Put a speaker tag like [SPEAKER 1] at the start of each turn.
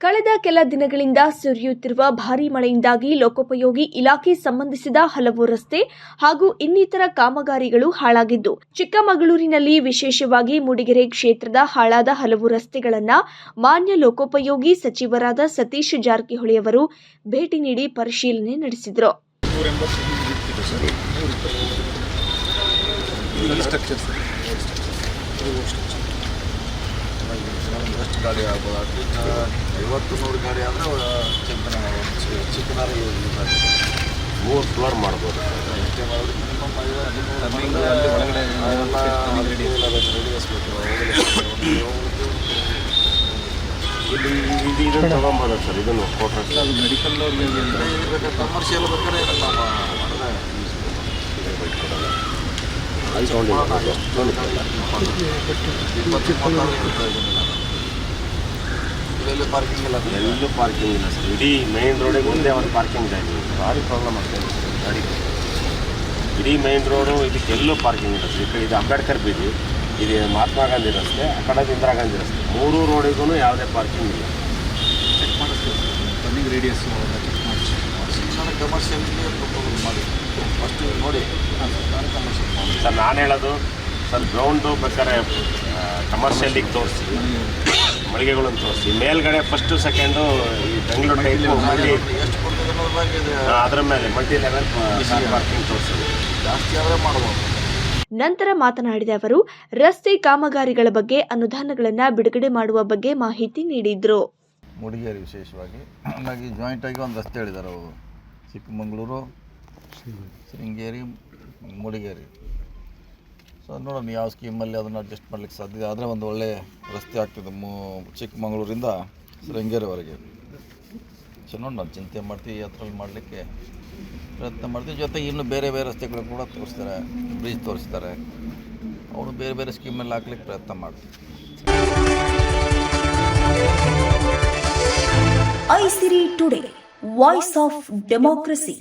[SPEAKER 1] ಕಳೆದ ಕೆಲ ದಿನಗಳಿಂದ ಸುರಿಯುತ್ತಿರುವ ಭಾರಿ ಮಳೆಯಿಂದಾಗಿ ಲೋಕೋಪಯೋಗಿ ಇಲಾಖೆ ಸಂಬಂಧಿಸಿದ ಹಲವು ರಸ್ತೆ ಹಾಗೂ ಇನ್ನಿತರ ಕಾಮಗಾರಿಗಳು ಹಾಳಾಗಿದ್ದು, ಚಿಕ್ಕಮಗಳೂರಿನಲ್ಲಿ ವಿಶೇಷವಾಗಿ ಮೂಡಿಗೆರೆ ಕ್ಷೇತ್ರದ ಹಾಳಾದ ಹಲವು ರಸ್ತೆಗಳನ್ನು ಮಾನ್ಯ ಲೋಕೋಪಯೋಗಿ ಸಚಿವರಾದ ಸತೀಶ್ ಜಾರಕಿಹೊಳಿ ಅವರು ಭೇಟಿ ನೀಡಿ ಪರಿಶೀಲನೆ ನಡೆಸಿದರು
[SPEAKER 2] ನೂರ ಎಂಬತ್ತು ಹಿಂಗೆ ಇರ್ತಿದೆ ಸರ್ ನೂರ ಇಪ್ಪತ್ತು ಸ್ಟ್ರಕ್ಚರ್ ಸರ್
[SPEAKER 3] ಎಷ್ಟು ಗಾಡಿ ಆಗ್ಬೋದು ಐವತ್ತು ನೂರು ಗಾಡಿ ಆದರೆ ಚಿಕ್ಕನ ಚಿಕ್ಕನಾರ
[SPEAKER 4] ಮೂರು ಫ್ಲೋರ್ ಮಾಡ್ಬೋದು ಇದು ಇದನ್ನು ಸರ್ ಇದನ್ನು
[SPEAKER 2] ಅದು ಮೆಡಿಕಲ್
[SPEAKER 3] ಕಮರ್ಷಿಯಲ್ ಬೇಕಾದ್ರೆ ಮಾಡಿದ್ರೆ ಇಪ್ಪತ್ತು ಇಪ್ಪತ್ತಾರು ಇರುತ್ತೆ ಇದನ್ನೆಲ್ಲ. ಇಲ್ಲೆಲ್ಲಿ ಪಾರ್ಕಿಂಗ್ ಇಲ್ಲ
[SPEAKER 4] ಎಲ್ಲೂ ಪಾರ್ಕಿಂಗ್ ಇಲ್ಲ ಸರ್ ಇಡೀ ಮೇನ್ ರೋಡಿಗೆ ಒಂದೇ ಒಂದು ಪಾರ್ಕಿಂಗ್ ಜಾಗ ಇದೆ ಭಾರಿ ಪ್ರಾಬ್ಲಮ್ ಆಗ್ತದೆ ಸರ್ ಗಾಡಿಗೆ ಇಡೀ ಮೇನ್ ರೋಡು ಇದಕ್ಕೆ ಎಲ್ಲೂ ಪಾರ್ಕಿಂಗ್ ಇಲ್ಲ ಸರ್ ಈ ಕಡೆ ಇದು ಅಂಬೇಡ್ಕರ್ ಬೀದಿ ಇದು ಮಹಾತ್ಮ ಗಾಂಧಿ ರಸ್ತೆ ಆ ಕಡೆ ಇಂದಿರಾ ಗಾಂಧಿ ರಸ್ತೆ ಮೂರು ರೋಡಿಗೂ ಯಾವುದೇ ಪಾರ್ಕಿಂಗ್ ಇಲ್ಲ
[SPEAKER 2] ಚೆಕ್ ಮಾಡಿಸ್ತೀವಿ ಸರ್ ರನ್ನಿಂಗ್ ರೇಡಿಯಸ್ ಎಲ್ಲ ಚೆಕ್ ಮಾಡಿಸಿ
[SPEAKER 3] ಶಿಕ್ಷಣ ಕಮರ್ಷಿಯಲ್ಗೆ ಪ್ರಪೋಸಲ್ ಮಾಡಿ ಫಸ್ಟ್ ನೋಡಿ ಕಮರ್ಷಿಯಲ್ ಮಾಡಿ
[SPEAKER 4] ಸರ್ ನಾನು ಹೇಳೋದು ಸರ್ ಗ್ರೌಂಡು ಬೇಕಾದ್ರೆ ಕಮರ್ಷಿಯಲ್ಲಿಗೆ ತೋರಿಸಿ ಮಳಿಗೆಗಳನ್ನು ತೋರಿಸಿ ಮೇಲ್ಗಡೆ ಫಸ್ಟು ಸೆಕೆಂಡು ಈ ಬೆಂಗಳೂರು ಟೈಪು
[SPEAKER 3] ಮಲ್ಲಿ
[SPEAKER 4] ಅದ್ರ ಮೇಲೆ ಮಲ್ಟಿ ಲೆವೆಲ್ ಪಾರ್ಕಿಂಗ್ ತೋರಿಸಿ.
[SPEAKER 3] ಜಾಸ್ತಿ ಆದರೆ ಮಾಡ್ಬೋದು.
[SPEAKER 1] ನಂತರ ಮಾತನಾಡಿದ ಅವರು ರಸ್ತೆ ಕಾಮಗಾರಿಗಳ ಬಗ್ಗೆ ಅನುದಾನಗಳನ್ನು ಬಿಡುಗಡೆ ಮಾಡುವ ಬಗ್ಗೆ ಮಾಹಿತಿ ನೀಡಿದರು.
[SPEAKER 5] ಮುಡಿಗೇರಿ ವಿಶೇಷವಾಗಿ. ಹಾಗಾಗಿ ಜಾಯಿಂಟಾಗಿ ಒಂದು ರಸ್ತೆ ಹೇಳಿದ್ದಾರೆ ಅವರು. ಚಿಕ್ಕಮಗಳೂರು ಶೃಂಗೇರಿ ಮೂಡಿಗೆರೆ. ಸೊ ನೋಡೋಣ, ಯಾವ ಸ್ಕೀಮಲ್ಲಿ ಅದನ್ನು ಅಡ್ಜಸ್ಟ್ ಮಾಡ್ಲಿಕ್ಕೆ ಸಾಧ್ಯ ಆದರೆ ಒಂದು ಒಳ್ಳೆ ರಸ್ತೆ ಆಗ್ತದೆ ಮೂ, ಚಿಕ್ಕಮಗಳೂರಿಂದ ಶೃಂಗೇರಿವರೆಗೆ. ಸೊ ನೋಡೋಣ, ಚಿಂತೆ ಮಾಡ್ತೀವಿ ಅದರಲ್ಲಿ ಮಾಡಲಿಕ್ಕೆ ಪ್ರಯತ್ನ ಮಾಡ್ತೀವಿ ಜೊತೆಗೆ ಇನ್ನು ಬೇರೆ ಬೇರೆ ರಸ್ತೆಗಳು ಕೂಡ ತೋರಿಸ್ತಾರೆ ಬ್ರಿಡ್ಜ್ ತೋರಿಸ್ತಾರೆ. ಅವರು ಬೇರೆ ಬೇರೆ ಸ್ಕೀಮಲ್ಲಿ ಹಾಕ್ಲಿಕ್ಕೆ ಪ್ರಯತ್ನ ಮಾಡ್ತೀವಿ
[SPEAKER 6] Aisiri today voice of democracy